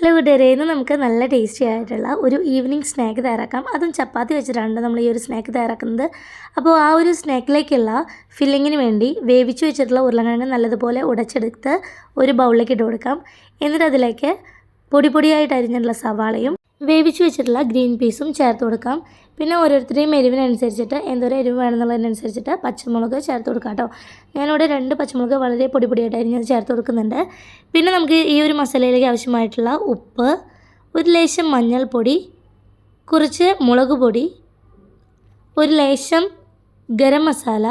Hello കൂട്ടുകാരെ ഇന്ന് നമുക്ക് നല്ല ടേസ്റ്റി ആയിട്ടുള്ള ഒരു ഈവനിങ് സ്നാക്ക് തയ്യാറാക്കാം. അതും ചപ്പാത്തി വെച്ചിട്ടാണ് നമ്മൾ ഈ ഒരു സ്നാക്ക് തയ്യാറാക്കുന്നത്. അപ്പോൾ ആ ഒരു സ്നാക്കിലേക്കുള്ള ഫില്ലിങ്ങിന് വേണ്ടി വേവിച്ച് വെച്ചിട്ടുള്ള ഉരുളക്കിഴങ്ങ് നല്ലതുപോലെ ഉടച്ചെടുത്ത് ഒരു ബൗളിലേക്ക് ഇട്ട് കൊടുക്കാം. എന്നിട്ട് അതിലേക്ക് പൊടി പൊടിയായിട്ട് അരിഞ്ഞിട്ടുള്ള സവാളയും വേവിച്ച് വെച്ചിട്ടുള്ള ഗ്രീൻ പീസും ചേർത്ത് കൊടുക്കാം. പിന്നെ ഓരോരുത്തരുടെയും എരിവിനനുസരിച്ചിട്ട് എന്തോരം എരിവ് വേണമെന്നുള്ളതിനനുസരിച്ചിട്ട് പച്ചമുളക് ചേർത്ത് കൊടുക്കാം കേട്ടോ. ഞാനിവിടെ രണ്ട് പച്ചമുളക് വളരെ പൊടി പൊടിയായിട്ട് അരിഞ്ഞത് ചേർത്ത് കൊടുക്കുന്നുണ്ട്. പിന്നെ നമുക്ക് ഈ ഒരു മസാലയിലേക്ക് ആവശ്യമായിട്ടുള്ള ഉപ്പ് ഒരു ലേശം മഞ്ഞൾപ്പൊടി കുറച്ച് മുളക് പൊടി ഒരു ലേശം ഗരം മസാല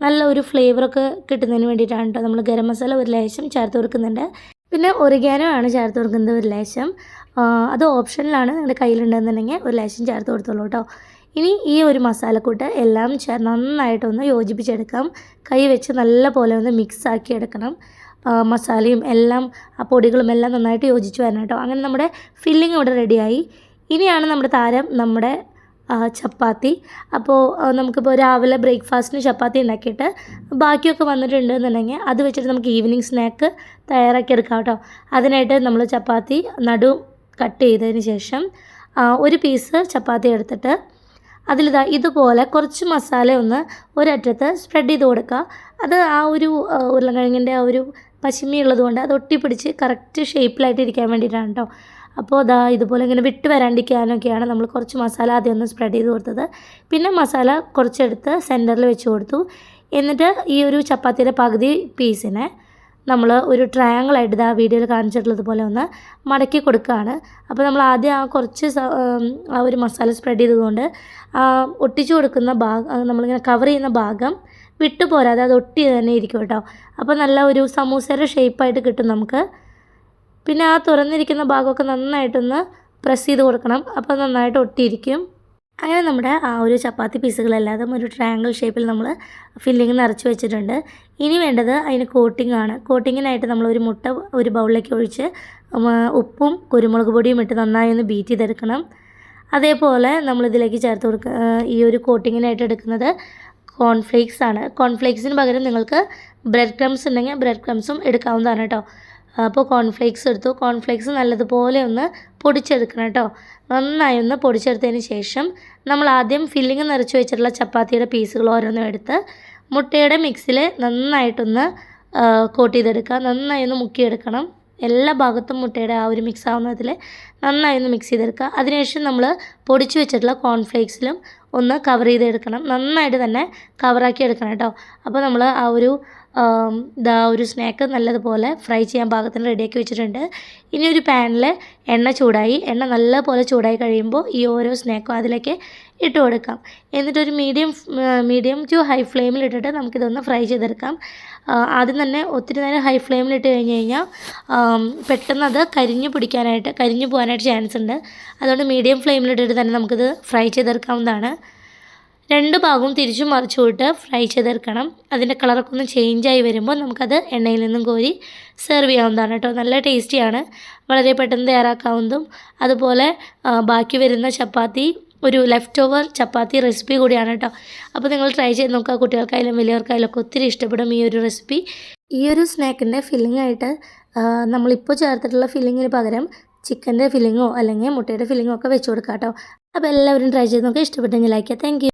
നല്ല ഒരു ഫ്ലേവറൊക്കെ കിട്ടുന്നതിന് വേണ്ടിയിട്ടാണ് കേട്ടോ നമ്മൾ ഗരം മസാല ഒരു ലേശം ചേർത്ത് കൊടുക്കുന്നുണ്ട്. പിന്നെ ഒറിഗാനോ ആണ് ചേർത്ത് കൊടുക്കുന്നത് ഒരു ലേശം. അത് ഓപ്ഷനിലാണ് നിങ്ങളുടെ കയ്യിലുണ്ടെന്നുണ്ടെങ്കിൽ ഒരു ലേശം ചേർത്ത് കൊടുത്തോളൂ കേട്ടോ. ഇനി ഈ ഒരു മസാലക്കൂട്ട് എല്ലാം ചേർ നന്നായിട്ടൊന്ന് യോജിപ്പിച്ചെടുക്കാം. കൈ വെച്ച് നല്ല പോലെ ഒന്ന് മിക്സ് ആക്കി എടുക്കണം മസാലയും എല്ലാം ആ പൊടികളും എല്ലാം നന്നായിട്ട് യോജിച്ച് വരണം കേട്ടോ. അങ്ങനെ നമ്മുടെ ഫില്ലിംഗ് ഇവിടെ റെഡിയായി ഇനിയാണ് നമ്മുടെ താരം നമ്മുടെ ചപ്പാത്തി. അപ്പോൾ നമുക്കിപ്പോൾ രാവിലെ ബ്രേക്ക്ഫാസ്റ്റിന് ചപ്പാത്തി ഉണ്ടാക്കിയിട്ട് ബാക്കിയൊക്കെ വന്നിട്ടുണ്ട് എന്നുണ്ടെങ്കിൽ അത് വെച്ചിട്ട് നമുക്ക് ഈവനിങ് സ്നാക്ക് തയ്യാറാക്കി എടുക്കാം കേട്ടോ. അതിനായിട്ട് നമ്മൾ ചപ്പാത്തി നടു കട്ട് ചെയ്തതിന് ശേഷം ഒരു പീസ് ചപ്പാത്തി എടുത്തിട്ട് അതിലിതാ ഇതുപോലെ കുറച്ച് മസാല ഒന്ന് ഒരറ്റത്ത് സ്പ്രെഡ് ചെയ്ത് കൊടുക്കുക. അത് ആ ഒരു ഉരുളക്കിഴങ്ങിന്റെ ആ ഒരു പശിമി ഉള്ളതുകൊണ്ട് അത് ഒട്ടിപ്പിടിച്ച് കറക്റ്റ് ഷേപ്പിലായിട്ട് ഇരിക്കാൻ വേണ്ടിയിട്ടാണ് കേട്ടോ അപ്പോൾ അതാ ഇതുപോലെ ഇങ്ങനെ വിട്ട് വരാണ്ടിരിക്കാനൊക്കെയാണ് നമ്മൾ കുറച്ച് മസാല ആദ്യം ഒന്ന് സ്പ്രെഡ് ചെയ്ത് കൊടുത്തത്. പിന്നെ മസാല കുറച്ചെടുത്ത് സെന്ററിൽ വെച്ച് കൊടുത്തു. എന്നിട്ട് ഈ ഒരു ചപ്പാത്തിയുടെ പകുതി പീസിനെ നമ്മൾ ഒരു ട്രയാങ്കിളായിട്ട് ആ വീഡിയോയിൽ കാണിച്ചിട്ടുള്ളത് പോലെ ഒന്ന് മടക്കി കൊടുക്കുകയാണ്. അപ്പോൾ നമ്മൾ ആദ്യം ആ കുറച്ച് ആ ഒരു മസാല സ്പ്രെഡ് ചെയ്തതുകൊണ്ട് ഒട്ടിച്ചു കൊടുക്കുന്ന ഭാഗം നമ്മളിങ്ങനെ കവർ ചെയ്യുന്ന ഭാഗം വിട്ടു പോരാതെ അത് ഒട്ടി തന്നെ ഇരിക്കും കേട്ടോ. അപ്പോൾ നല്ല ഒരു സമൂസയുടെ ഷേപ്പായിട്ട് കിട്ടും നമുക്ക്. പിന്നെ ആ തുറന്നിരിക്കുന്ന ഭാഗമൊക്കെ നന്നായിട്ടൊന്ന് പ്രസ് ചെയ്ത് കൊടുക്കണം. അപ്പോൾ നന്നായിട്ട് ഒട്ടിയിരിക്കും. അങ്ങനെ നമ്മുടെ ആ ഒരു ചപ്പാത്തി പീസുകളല്ലാതെ ഒരു ട്രയാങ്കിൾ ഷേപ്പിൽ നമ്മൾ ഫില്ലിങ് നിറച്ച് വെച്ചിട്ടുണ്ട്. ഇനി വേണ്ടത് അതിന് കോട്ടിംഗ് ആണ്. കോട്ടിങ്ങിനായിട്ട് നമ്മൾ ഒരു മുട്ട ഒരു ബൗളിലേക്ക് ഒഴിച്ച് ഉപ്പും കുരുമുളക് പൊടിയും ഇട്ട് നന്നായി ഒന്ന് ബീറ്റ് ചെയ്തെടുക്കണം. അതേപോലെ നമ്മളിതിലേക്ക് ചേർത്ത് കൊടുക്കുക ഈ ഒരു കോട്ടിങ്ങിനായിട്ട് എടുക്കുന്നത് കോൺഫ്ലേക്സ് ആണ് കോൺഫ്ലേക്സിന് പകരം നിങ്ങൾക്ക് ബ്രെഡ് ക്രംസ് ഉണ്ടെങ്കിൽ ബ്രെഡ് ക്രംസും എടുക്കാവുന്നതാണ് കേട്ടോ അപ്പോൾ കോൺഫ്ലേക്സ് എടുത്തു. കോൺഫ്ലേക്സ് നല്ലതുപോലെ ഒന്ന് പൊടിച്ചെടുക്കണം കേട്ടോ നന്നായി ഒന്ന് പൊടിച്ചെടുത്തതിന് ശേഷം നമ്മൾ ആദ്യം ഫില്ലിങ് നിറച്ച് വെച്ചിട്ടുള്ള ചപ്പാത്തിയുടെ പീസുകൾ ഓരോന്നും എടുത്ത് മുട്ടയുടെ മിക്സിൽ നന്നായിട്ടൊന്ന് കോട്ട് ചെയ്തെടുക്കുക. നന്നായി ഒന്ന് മുക്കിയെടുക്കണം. എല്ലാ ഭാഗത്തും മുട്ടയുടെ ആ ഒരു മിക്സ് ആവുന്നതിൽ നന്നായി ഒന്ന് മിക്സ് ചെയ്തെടുക്കുക. അതിനുശേഷം നമ്മൾ പൊടിച്ചു വെച്ചിട്ടുള്ള കോൺഫ്ലേക്സിലും ഒന്ന് കവർ ചെയ്തെടുക്കണം. നന്നായിട്ട് തന്നെ കവറാക്കി എടുക്കണം കേട്ടോ. അപ്പോൾ നമ്മൾ ആ ഒരു ഇതാ ഒരു സ്നാക്ക് നല്ലതുപോലെ ഫ്രൈ ചെയ്യാൻ പാകത്തിന് റെഡിയാക്കി വെച്ചിട്ടുണ്ട്. ഇനി ഒരു പാനിൽ എണ്ണ ചൂടായി. എണ്ണ നല്ലപോലെ ചൂടായി കഴിയുമ്പോൾ ഈ ഓരോ സ്നാക്കും അതിലേക്ക് ഇട്ട് കൊടുക്കാം. എന്നിട്ടൊരു മീഡിയം മീഡിയം ടു ഹൈ ഫ്ലെയിമിൽ ഇട്ടിട്ട് നമുക്കിതൊന്ന് ഫ്രൈ ചെയ്തെടുക്കാം. ആദ്യം തന്നെ ഒത്തിരി നേരം ഹൈ ഫ്ലെയിമിൽ ഇട്ട് കഴിഞ്ഞ് കഴിഞ്ഞാൽ പെട്ടെന്ന് അത് കരിഞ്ഞു പിടിക്കാനായിട്ട് കരിഞ്ഞു പോകാനായിട്ട് ചാൻസ് ഉണ്ട്. അതുകൊണ്ട് മീഡിയം ഫ്ലെയിമിലിട്ടിട്ട് തന്നെ നമുക്കിത് ഫ്രൈ ചെയ്തെടുക്കാവുന്നതാണ്. രണ്ട് ഭാഗവും തിരിച്ചും മറിച്ചു വിട്ട് ഫ്രൈ ചെയ്തെടുക്കണം. അതിന്റെ കളറൊക്കെ ഒന്ന് ചേഞ്ചായി വരുമ്പോൾ നമുക്കത് എണ്ണയിൽ നിന്നും കോരി സെർവ് ചെയ്യാവുന്നതാണ് കേട്ടോ. നല്ല ടേസ്റ്റിയാണ് വളരെ പെട്ടെന്ന് തയ്യാറാക്കാവുന്നതും. അതുപോലെ ബാക്കി വരുന്ന ചപ്പാത്തി ഒരു ലെഫ്റ്റ് ഓവർ ചപ്പാത്തി റെസിപ്പി കൂടിയാണ് കേട്ടോ. അപ്പോൾ നിങ്ങൾ ട്രൈ ചെയ്ത് നോക്കുക. കുട്ടികൾക്കായാലും വലിയവർക്കായാലും ഒക്കെ ഒത്തിരി ഇഷ്ടപ്പെടും ഈ ഒരു റെസിപ്പി ഈ ഒരു സ്നാക്കിന്റെ ഫില്ലിംഗ് ആയിട്ട് നമ്മളിപ്പോൾ ചേർത്തിട്ടുള്ള ഫില്ലിങ്ങിന് പകരം ചിക്കന്റെ ഫില്ലിങ്ങോ അല്ലെങ്കിൽ മുട്ടയുടെ ഫില്ലിങ്ങോ ഒക്കെ വെച്ച് കൊടുക്കാം കേട്ടോ അപ്പോൾ എല്ലാവരും ട്രൈ ചെയ്ത് നോക്കുക ഇഷ്ടപ്പെട്ടെങ്കിൽ ലൈക്ക് താങ്ക്